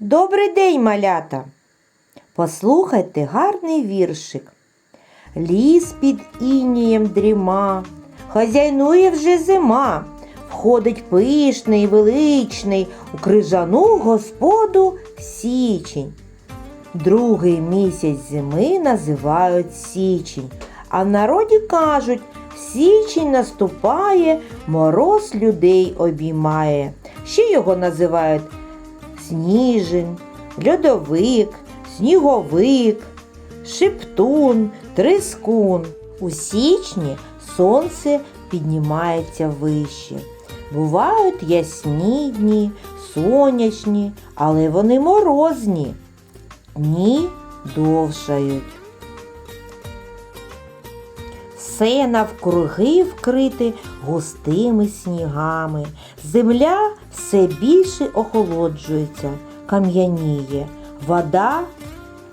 Добрий день, малята. Послухайте гарний віршик. Ліс під інієм дріма, хазяйнує вже зима, входить пишний, величний у крижану господу січень. Другий місяць зими називають січень, а в народі кажуть, січень наступає, мороз людей обіймає. Ще його називають сніжень, льодовик, сніговик, шептун, трискун. У січні сонце піднімається вище. Бувають ясні дні, сонячні, але вони морозні. Дні довшають. Все навкруги вкрите густими снігами. Земля все більше охолоджується, кам'яніє, вода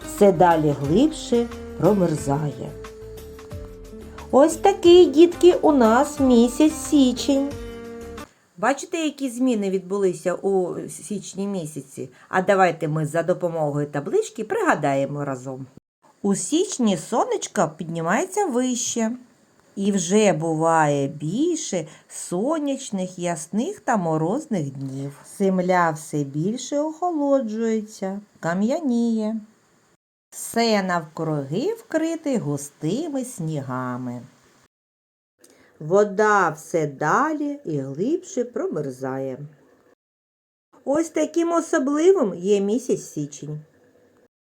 все далі глибше промерзає. Ось такий, дітки, у нас місяць січень. Бачите, які зміни відбулися у січні місяці? А давайте ми за допомогою таблички пригадаємо разом. У січні сонечко піднімається вище. І вже буває більше сонячних, ясних та морозних днів. Земля все більше охолоджується, кам'яніє. Все навкруги вкрите густими снігами. Вода все далі і глибше промерзає. Ось таким особливим є місяць січень.